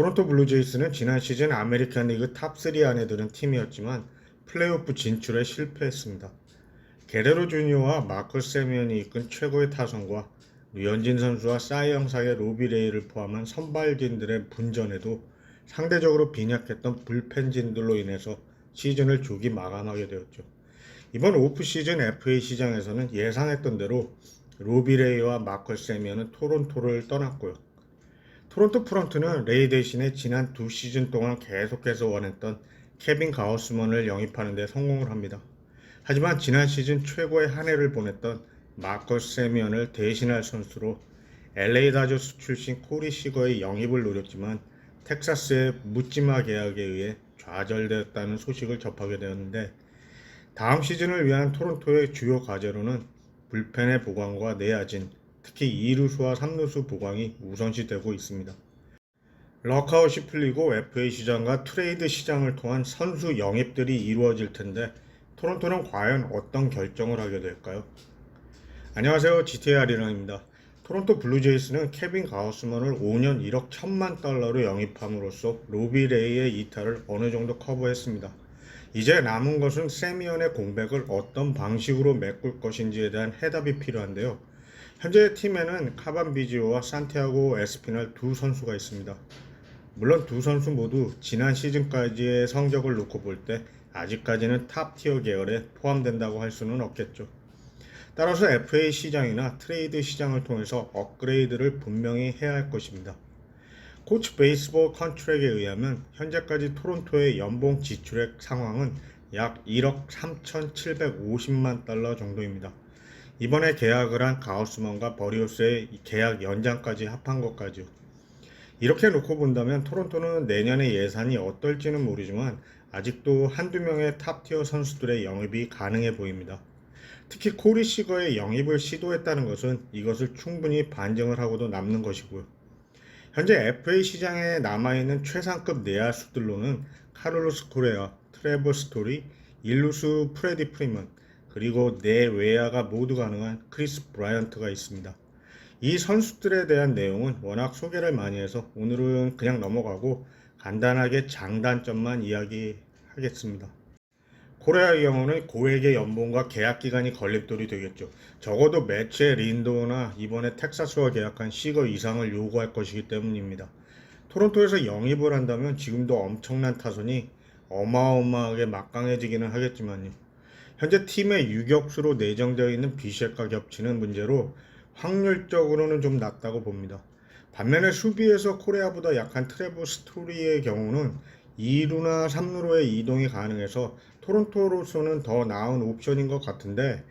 토론토 블루제이스는 지난 시즌 아메리칸 리그 탑3 안에 드는 팀이었지만 플레이오프 진출에 실패했습니다. 게레로 주니어와 마커스 세미언이 이끈 최고의 타선과 류현진 선수와 싸이 형상의 로비레이를 포함한 선발진들의 분전에도 상대적으로 빈약했던 불펜진들로 인해서 시즌을 조기 마감하게 되었죠. 이번 오프 시즌 FA 시장에서는 예상했던 대로 로비레이와 마커스 세미언은 토론토를 떠났고요. 토론토 프런트는 레이 대신에 지난 두 시즌 동안 계속해서 원했던 케빈 가우스먼을 영입하는 데 성공을 합니다. 하지만 지난 시즌 최고의 한 해를 보냈던 마커스 세미언을 대신할 선수로 LA 다저스 출신 코리 시거의 영입을 노렸지만 텍사스의 묻지마 계약에 의해 좌절되었다는 소식을 접하게 되었는데 다음 시즌을 위한 토론토의 주요 과제로는 불펜의 보강과 내야진, 특히 2루수와 3루수 보강이 우선시되고 있습니다. 럭아웃이 풀리고 FA 시장과 트레이드 시장을 통한 선수 영입들이 이루어질 텐데 토론토는 과연 어떤 결정을 하게 될까요? 안녕하세요. GTA 아리랑입니다. 토론토 블루제이스는 케빈 가우스먼을 5년 1억 1천만 달러로 영입함으로써 로비 레이의 이탈을 어느 정도 커버했습니다. 이제 남은 것은 세미언의 공백을 어떤 방식으로 메꿀 것인지에 대한 해답이 필요한데요. 현재 팀에는 카반 비지오와 산티아고 에스피날 두 선수가 있습니다. 물론 두 선수 모두 지난 시즌까지의 성적을 놓고 볼 때 아직까지는 탑 티어 계열에 포함된다고 할 수는 없겠죠. 따라서 FA 시장이나 트레이드 시장을 통해서 업그레이드를 분명히 해야 할 것입니다. 코치 베이스볼 컨트랙에 의하면 현재까지 토론토의 연봉 지출액 상황은 약 1억 3,750만 달러 정도입니다. 이번에 계약을 한 가우스먼과 버리오스의 계약 연장까지 합한 것까지요. 이렇게 놓고 본다면 토론토는 내년의 예산이 어떨지는 모르지만 아직도 한두 명의 탑티어 선수들의 영입이 가능해 보입니다. 특히 코리 시거의 영입을 시도했다는 것은 이것을 충분히 반증을 하고도 남는 것이고요. 현재 FA 시장에 남아있는 최상급 내야수들로는 카를로스 코레아, 트레버 스토리, 일루스 프레디 프리먼, 그리고 내외야가 모두 가능한 크리스 브라이언트가 있습니다. 이 선수들에 대한 내용은 워낙 소개를 많이 해서 오늘은 그냥 넘어가고 간단하게 장단점만 이야기하겠습니다. 코레아의 경우는 고액의 연봉과 계약 기간이 걸림돌이 되겠죠. 적어도 매체 린도나 이번에 텍사스와 계약한 시거 이상을 요구할 것이기 때문입니다. 토론토에서 영입을 한다면 지금도 엄청난 타선이 어마어마하게 막강해지기는 하겠지만요. 현재 팀의 유격수로 내정되어 있는 비셰과 겹치는 문제로 확률적으로는 좀 낮다고 봅니다. 반면에 수비에서 코레아보다 약한 트레버 스토리의 경우는 2루나 3루로의 이동이 가능해서 토론토로서는 더 나은 옵션인 것 같은데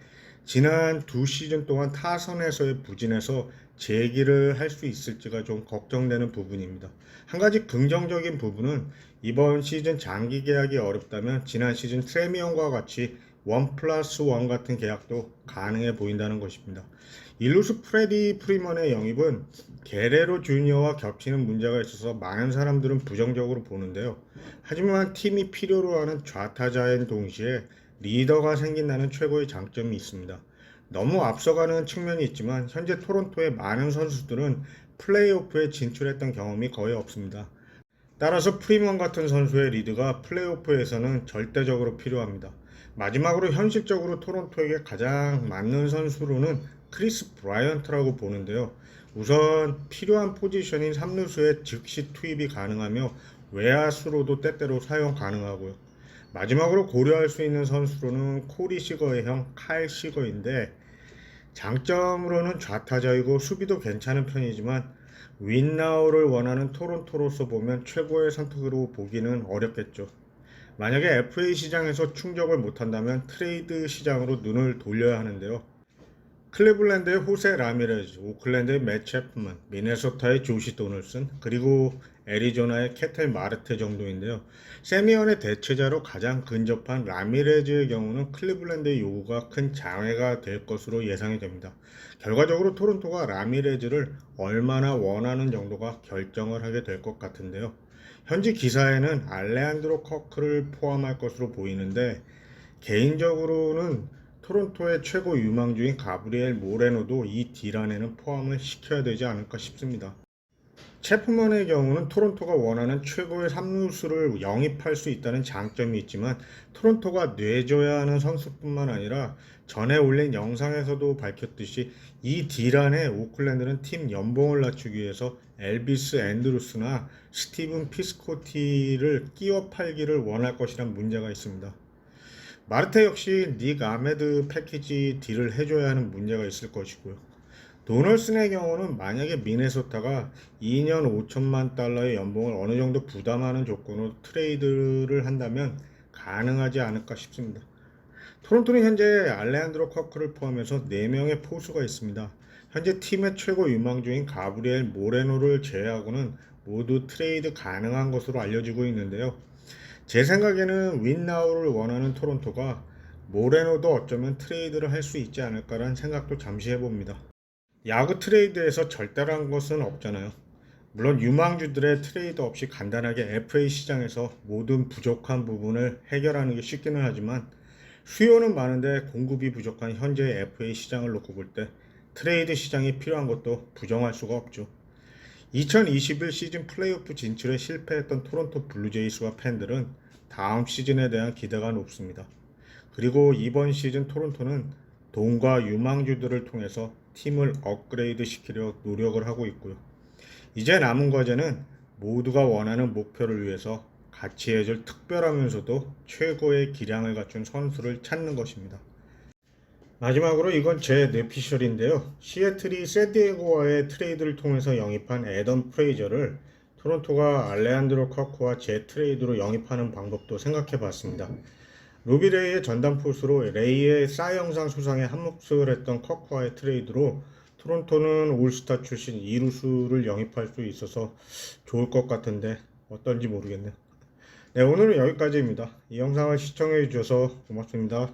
지난 두 시즌 동안 타선에서의 부진에서 재기를 할 수 있을지가 좀 걱정되는 부분입니다. 한 가지 긍정적인 부분은 이번 시즌 장기 계약이 어렵다면 지난 시즌 트레미언과 같이 원 플러스 원 같은 계약도 가능해 보인다는 것입니다. 일루스 프레디 프리먼의 영입은 게레로 주니어와 겹치는 문제가 있어서 많은 사람들은 부정적으로 보는데요. 하지만 팀이 필요로 하는 좌타자인 동시에 리더가 생긴다는 최고의 장점이 있습니다. 너무 앞서가는 측면이 있지만 현재 토론토의 많은 선수들은 플레이오프에 진출했던 경험이 거의 없습니다. 따라서 프리먼 같은 선수의 리드가 플레이오프에서는 절대적으로 필요합니다. 마지막으로 현실적으로 토론토에게 가장 맞는 선수로는 크리스 브라이언트라고 보는데요. 우선 필요한 포지션인 3루수에 즉시 투입이 가능하며 외야수로도 때때로 사용 가능하고요. 마지막으로 고려할 수 있는 선수로는 코리 시거의 형 칼 시거인데 장점으로는 좌타자이고 수비도 괜찮은 편이지만 윈나우를 원하는 토론토로서 보면 최고의 선택으로 보기는 어렵겠죠. 만약에 FA 시장에서 충족을 못한다면 트레이드 시장으로 눈을 돌려야 하는데요. 클리블랜드의 호세 라미레즈, 오클랜드의 맷 체프먼, 미네소타의 조시 도널슨, 그리고 애리조나의 캐텔 마르테 정도인데요. 세미언의 대체자로 가장 근접한 라미레즈의 경우는 클리블랜드의 요구가 큰 장애가 될 것으로 예상이 됩니다. 결과적으로 토론토가 라미레즈를 얼마나 원하는 정도가 결정을 하게 될 것 같은데요. 현지 기사에는 알레안드로 커크를 포함할 것으로 보이는데 개인적으로는 토론토의 최고 유망주인 가브리엘 모레노도 이 딜 안에는 포함을 시켜야 되지 않을까 싶습니다. 체프먼의 경우는 토론토가 원하는 최고의 삼루수를 영입할 수 있다는 장점이 있지만 토론토가 내줘야 하는 선수뿐만 아니라 전에 올린 영상에서도 밝혔듯이 이 딜안에 오클랜드는 팀 연봉을 낮추기 위해서 엘비스 앤드루스나 스티븐 피스코티를 끼워 팔기를 원할 것이란 문제가 있습니다. 마르테 역시 닉 아메드 패키지 딜을 해줘야 하는 문제가 있을 것이고요. 도널슨의 경우는 만약에 미네소타가 2년 5천만 달러의 연봉을 어느 정도 부담하는 조건으로 트레이드를 한다면 가능하지 않을까 싶습니다. 토론토는 현재 알레한드로 커크를 포함해서 4명의 포수가 있습니다. 현재 팀의 최고 유망 주인 가브리엘 모레노를 제외하고는 모두 트레이드 가능한 것으로 알려지고 있는데요. 제 생각에는 윈나우를 원하는 토론토가 모레노도 어쩌면 트레이드를 할 수 있지 않을까라는 생각도 잠시 해봅니다. 야구 트레이드에서 절대란 것은 없잖아요. 물론 유망주들의 트레이드 없이 간단하게 FA 시장에서 모든 부족한 부분을 해결하는 게 쉽기는 하지만 수요는 많은데 공급이 부족한 현재의 FA 시장을 놓고 볼 때 트레이드 시장이 필요한 것도 부정할 수가 없죠. 2021 시즌 플레이오프 진출에 실패했던 토론토 블루제이스와 팬들은 다음 시즌에 대한 기대가 높습니다. 그리고 이번 시즌 토론토는 돈과 유망주들을 통해서 팀을 업그레이드 시키려 노력을 하고 있고요. 이제 남은 과제는 모두가 원하는 목표를 위해서 가치해줄 특별하면서도 최고의 기량을 갖춘 선수를 찾는 것입니다. 마지막으로 이건 제 뇌피셜인데요. 시애틀이 샌디에고와의 트레이드를 통해서 영입한 에던 프레이저를 토론토가 알레한드로 커크와 재 트레이드로 영입하는 방법도 생각해 봤습니다. 로비 레이의 전담 포수로 레이의 싸영상 수상에 한몫을 했던 커크와의 트레이드로 토론토는 올스타 출신 이루수를 영입할 수 있어서 좋을 것 같은데 어떤지 모르겠네요. 네, 오늘은 여기까지입니다. 이 영상을 시청해 주셔서 고맙습니다.